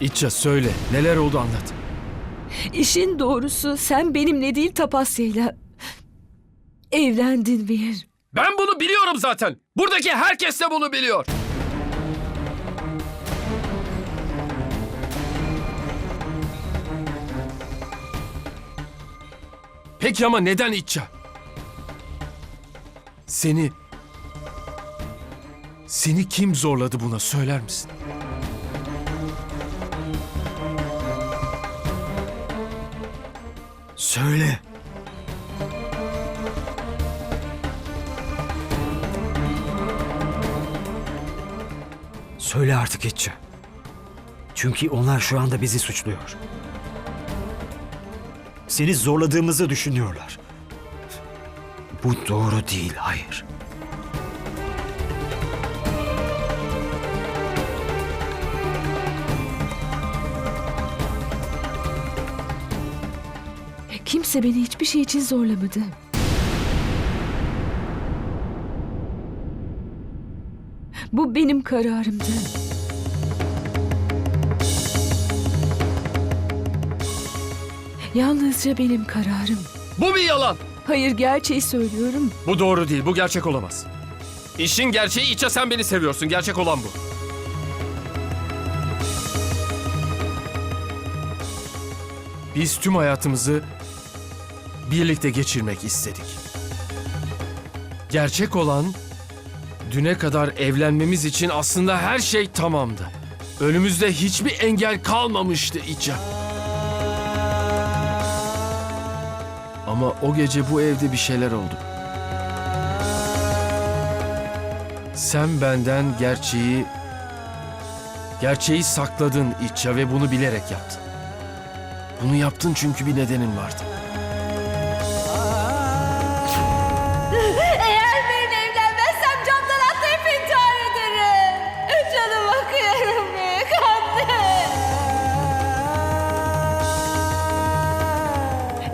İtça söyle neler oldu anlat. İşin doğrusu sen benimle değil Tapasya'yla evlendin Vir. Ben bunu biliyorum zaten. Buradaki herkes de bunu biliyor. Peki ama neden İtça? Seni... Seni kim zorladı buna söyler misin? Söyle. Söyle artık İtçe. Çünkü onlar şu anda bizi suçluyor. Seni zorladığımızı düşünüyorlar. Bu doğru değil, hayır. Kimse beni hiçbir şey için zorlamadı. Bu benim kararımdı. Yalnızca benim kararım. Bu bir yalan. Hayır gerçeği söylüyorum. Bu doğru değil. Bu gerçek olamaz. İşin gerçeği İtça sen beni seviyorsun. Gerçek olan bu. Biz tüm hayatımızı birlikte geçirmek istedik. Gerçek olan düne kadar evlenmemiz için aslında her şey tamamdı. Önümüzde hiçbir engel kalmamıştı İtça. Ama o gece bu evde bir şeyler oldu. Sen benden gerçeği gerçeği sakladın İtça ve bunu bilerek yaptın. Bunu yaptın çünkü bir nedenin vardı.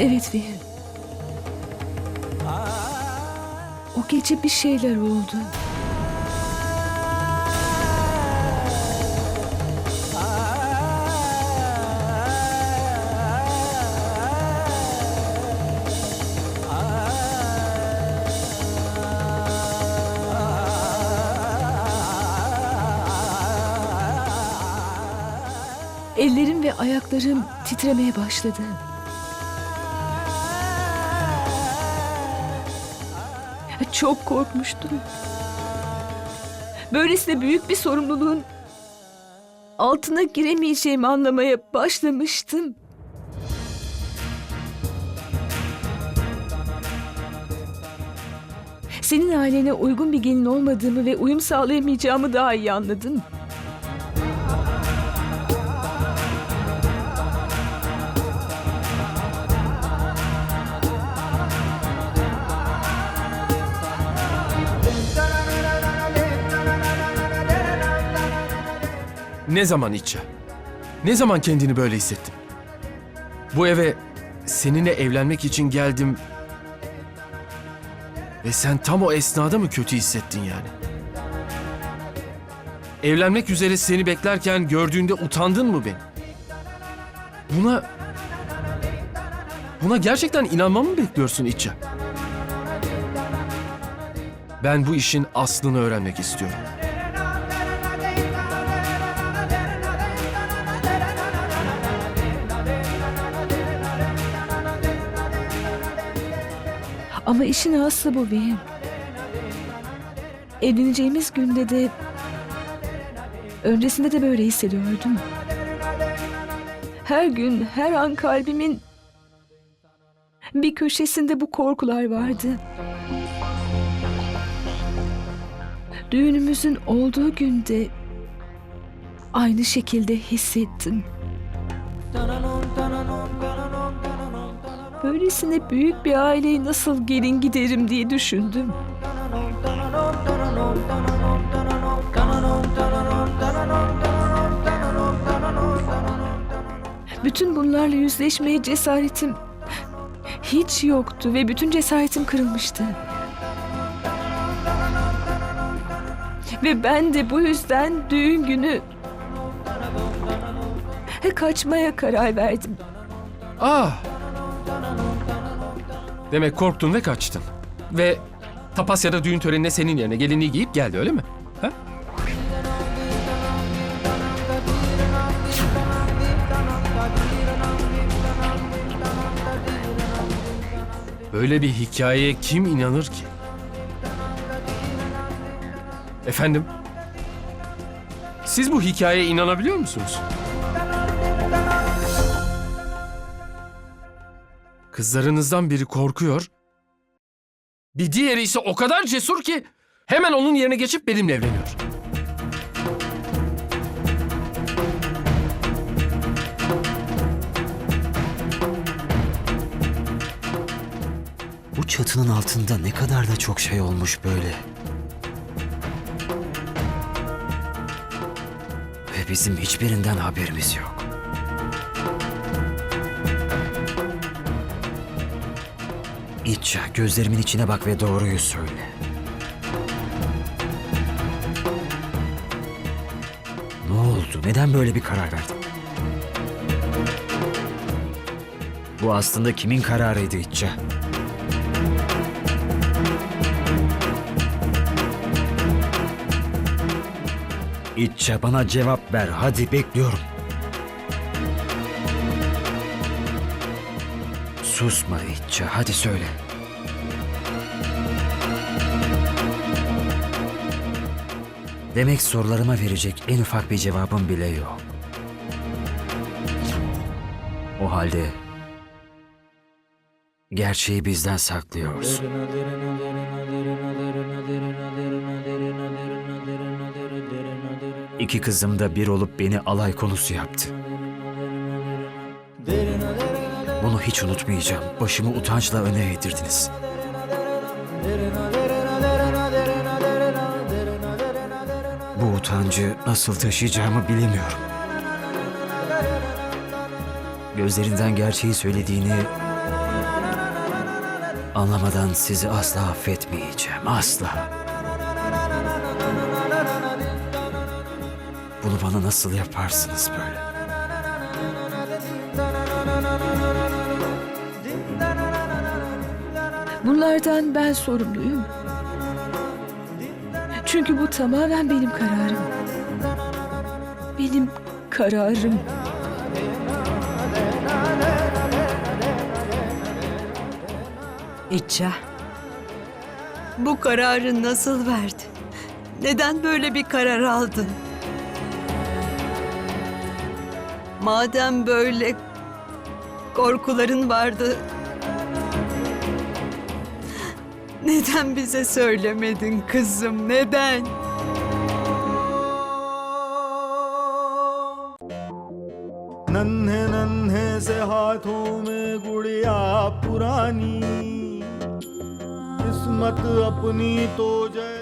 Evet Vihim. O gece bir şeyler oldu. Ellerim ve ayaklarım titremeye başladı. Çok korkmuştum. Böylesine büyük bir sorumluluğun altına giremeyeceğimi anlamaya başlamıştım. Senin ailene uygun bir gelin olmadığımı ve uyum sağlayamayacağımı daha iyi anladım. Ne zaman İtça? Ne zaman kendini böyle hissettin? Bu eve seninle evlenmek için geldim ve sen tam o esnada mı kötü hissettin yani? Evlenmek üzere seni beklerken gördüğünde utandın mı beni? Buna... Buna gerçekten inanmamı mı bekliyorsun İtça? Ben bu işin aslını öğrenmek istiyorum. Ama işin aslı bu benim. Evleneceğimiz günde de öncesinde de böyle hissediyordum. Her gün, her an kalbimin bir köşesinde bu korkular vardı. Düğünümüzün olduğu günde aynı şekilde hissettim. Böylesine büyük bir aileyi nasıl gelin giderim diye düşündüm. Bütün bunlarla yüzleşmeye cesaretim hiç yoktu ve bütün cesaretim kırılmıştı. Ve ben de bu yüzden düğün günü kaçmaya karar verdim. Ah! Demek korktun ve kaçtın. Ve Tapasya'da düğün törenine senin yerine gelinliği giyip geldi öyle mi? Ha? Böyle bir hikayeye kim inanır ki? Efendim? Siz bu hikayeye inanabiliyor musunuz? Kızlarınızdan biri korkuyor. Bir diğeri ise o kadar cesur ki hemen onun yerine geçip benimle evleniyor. Bu çatının altında ne kadar da çok şey olmuş böyle. Ve bizim hiçbirinden haberimiz yok. İtça gözlerimin içine bak ve doğruyu söyle. Ne oldu? Neden böyle bir karar verdin? Bu aslında kimin kararıydı İtça? İtça bana cevap ver. Hadi bekliyorum. Susma İtça. Hadi söyle. Demek sorularıma verecek en ufak bir cevabım bile yok. O halde gerçeği bizden saklıyorsun. İki kızım da bir olup beni alay konusu yaptı. Bunu hiç unutmayacağım. Başımı utançla öne eğdirdiniz. Bu utancı nasıl taşıyacağımı bilemiyorum. Gözlerinden gerçeği söylediğini anlamadan sizi asla affetmeyeceğim. Asla. Bunu bana nasıl yaparsınız böyle? Bunlardan ben sorumluyum. Çünkü bu tamamen benim kararım. Benim kararım. İtça. Bu kararı nasıl verdin? Neden böyle bir karar aldın? Madem böyle korkuların vardı, neden bize söylemedin kızım? Neden? नन्हे नन्हे से हाथों में गुड़िया पुरानी किस्मत अपनी तो जैसे